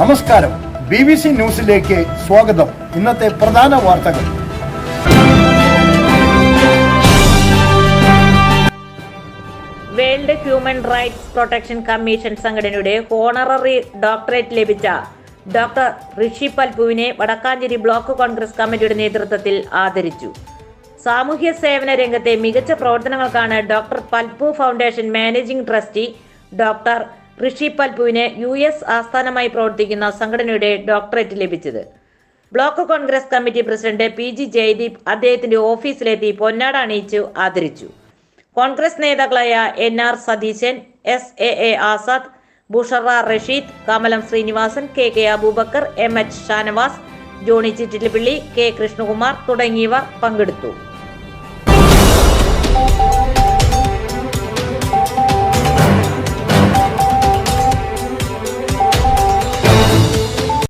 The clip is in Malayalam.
നമസ്കാരം. ബി ബി സി ന്യൂസിലേക്ക് സ്വാഗതം. ഇന്നത്തെ പ്രധാന വാർത്തകൾ. World human rights protection commission സംഘടനയുടെ ഹോണററി ഡോക്ടറേറ്റ് ലഭിച്ച ഡോക്ടർ ഋഷി പൽപുവിനെ വടക്കാഞ്ചേരി ബ്ലോക്ക് കോൺഗ്രസ് കമ്മിറ്റിയുടെ നേതൃത്വത്തിൽ ആദരിച്ചു. സാമൂഹ്യ സേവന രംഗത്തെ മികച്ച പ്രവർത്തനങ്ങൾക്കാണ് doctor Palpu foundation managing trustee doctor Rishi പൽപുവിന് U S ആസ്ഥാനമായി പ്രവർത്തിക്കുന്ന സംഘടനയുടെ ഡോക്ടറേറ്റ് ലഭിച്ചത്. Block Congress committee president P G Jayadeep അദ്ദേഹത്തിന്റെ ഓഫീസിലെത്തി പൊന്നാട അണിയിച്ചു ആദരിച്ചു. കോൺഗ്രസ് നേതാക്കളായ N R Satheesan S A A Azad Bushra Rasheed Kamalam Srinivasan K K Abubacker M H Shanavas Johny Chittilappilly K Krishnakumar തുടങ്ങിയവർ പങ്കെടുത്തു.